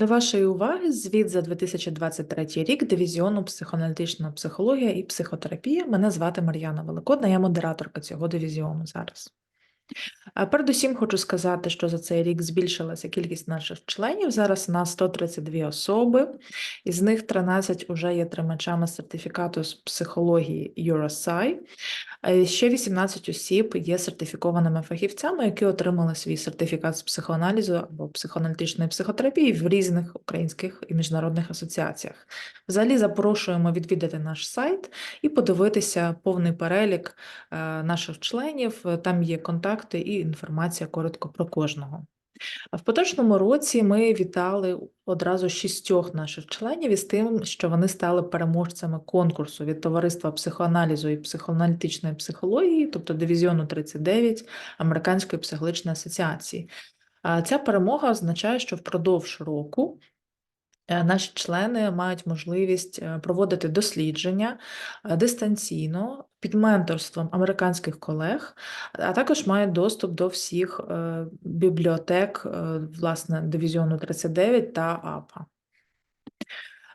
До вашої уваги звіт за 2023 рік дивізіону психоаналітична психологія і психотерапія. Мене звати Мар'яна Великодна, я модераторка цього дивізіону зараз. Передусім хочу сказати, що за цей рік збільшилася кількість наших членів. Зараз на 132 особи, із них 13 вже є тримачами сертифікату з психології EuroSci. Е, Ще 18 осіб є сертифікованими фахівцями, які отримали свій сертифікат з психоаналізу або психоаналітичної психотерапії в різних українських і міжнародних асоціаціях. Взагалі запрошуємо відвідати наш сайт і подивитися повний перелік е, наших членів. Там є контакти і інформація коротко про кожного. В поточному році ми вітали одразу шістьох наших членів із тим, що вони стали переможцями конкурсу від Товариства психоаналізу і психоаналітичної психології, тобто дивізіону 39 Американської психологічної асоціації. А Ця перемога означає, що впродовж року наші члени мають можливість е, проводити дослідження е, дистанційно під менторством американських колег, а також мають доступ до всіх е, бібліотек, е, власне, дивізіону 39 та АПА.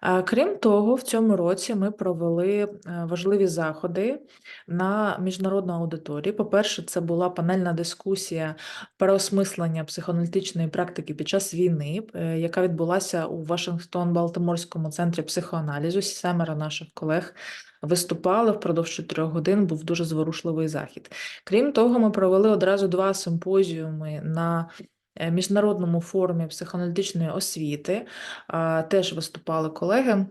Е, Крім того, в цьому році ми провели е, важливі заходи на міжнародну аудиторію. По-перше, це була панельна дискусія переосмислення психоаналітичної практики під час війни, е, яка відбулася у Вашингтон-Балтиморському центрі психоаналізу. Семеро наших колег виступали впродовж чотирьох годин. Був дуже зворушливий захід. Крім того, ми провели одразу два симпозіуми на міжнародному форумі психоаналітичної освіти. Теж виступали колеги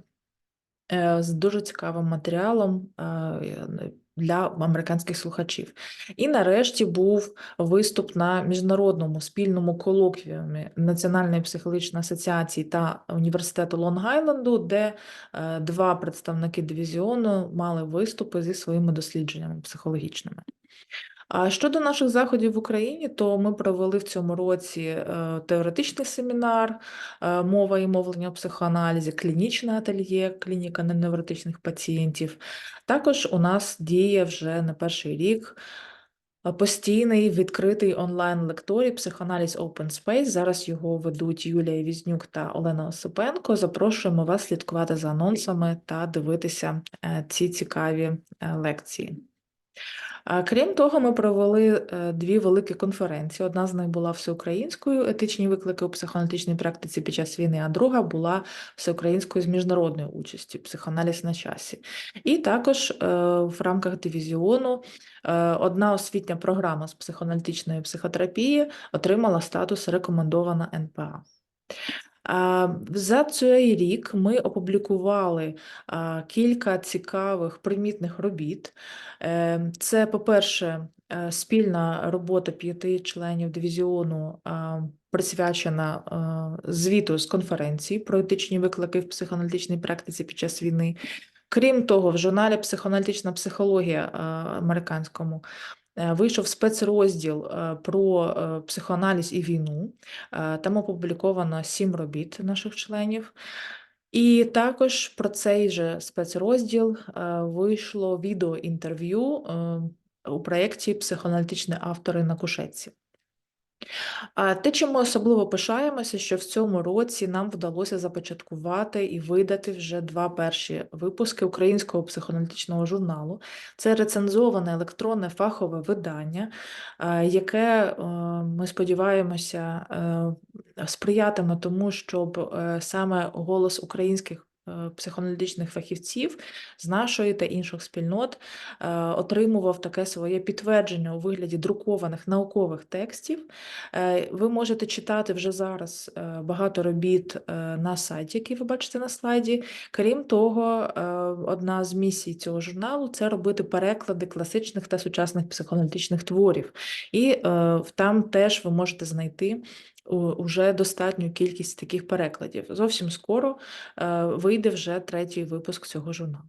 е, з дуже цікавим матеріалом е, для американських слухачів. І нарешті був виступ на міжнародному спільному колоквіумі Національної психологічної асоціації та університету Лонг-Айленду, де е, два представники дивізіону мали виступи зі своїми дослідженнями психологічними. А щодо наших заходів в Україні, то ми провели в цьому році е, теоретичний семінар, е, мова і мовлення у психоаналізі, клінічне ательє, клініка невротичних пацієнтів. Також у нас діє вже не перший рік е, постійний відкритий онлайн-лекторій «Психоаналіз Open Space». Зараз його ведуть Юлія Візнюк та Олена Осипенко. Запрошуємо вас слідкувати за анонсами та дивитися ці цікаві лекції. Крім того, ми провели е, дві великі конференції. Одна з них була всеукраїнською етичні виклики у психоаналітичній практиці під час війни, а друга була всеукраїнською з міжнародною участю психоаналіз на часі. І також е, в рамках дивізіону е, одна освітня програма з психоаналітичної психотерапії отримала статус рекомендована НПА. За цей рік ми опублікували кілька цікавих примітних робіт. Е, Це, по-перше, е, спільна робота п'яти членів дивізіону, присвячена звіту з конференції про етичні виклики в психоаналітичній практиці під час війни. Крім того, в журналі Психоаналітична психологія американському е, вийшов спецрозділ е, про е, психоаналіз і війну. Е, Там опубліковано сім робіт наших членів. І також про цей же спецрозділ е, вийшло відеоінтерв'ю е, у проєкті Психоаналітичні автори на кушетці. Те, чим ми особливо пишаємося, що в цьому році нам вдалося започаткувати і видати вже два перші випуски українського психоаналітичного журналу. Це рецензоване електронне фахове видання, е, яке е, ми сподіваємося е, сприятиме тому, щоб саме голос українських. Е, Психоаналітичних фахівців з нашої та інших спільнот е, отримував таке своє підтвердження у вигляді друкованих наукових текстів, Е, Ви можете читати вже зараз багато робіт на сайті, який ви бачите на слайді. Крім того, одна з місій цього журналу це робити переклади класичних та сучасних психоаналітичних творів. І там теж ви можете знайти уже достатню кількість таких перекладів. Зовсім скоро е, вийде вже третій випуск цього журналу.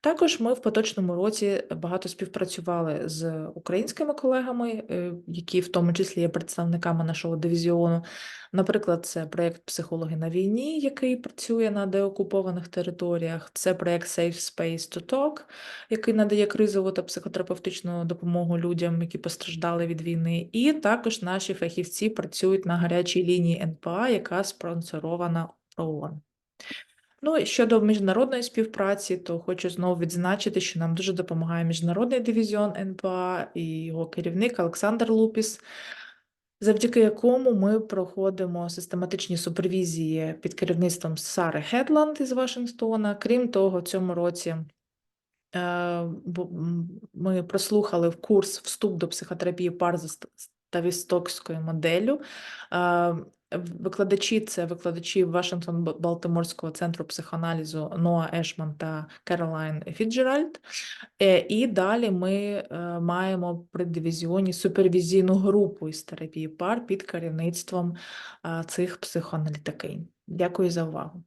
Також ми в поточному році багато співпрацювали з українськими колегами, е, які в тому числі є представниками нашого дивізіону. Наприклад, це проєкт Психологи на війні, який працює на деокупованих територіях. Це проєкт Safe Space to Talk, який надає кризову та психотерапевтичну допомогу людям, які постраждали від війни. І також наші фахівці працюють на гарячій лінії НПА, яка спонсорована ООН. Ну щодо міжнародної співпраці, то хочу знову відзначити, що нам дуже допомагає міжнародний дивізіон НПА і його керівник Олександр Лупіс, завдяки якому ми проходимо систематичні супервізії під керівництвом Сари Хедланд із Вашингтона. Крім того, в цьому році е, ми прослухали в курс вступ до психотерапії пар за ст- ставістокською моделлю. Викладачі це викладачі Вашингтон Балтиморського центру психоаналізу Ноа Ешман та Керолайн Фіджеральд. Е, І далі ми е, маємо при дивізіоні супервізійну групу із терапії пар під керівництвом е, цих психоаналітики. Дякую за увагу.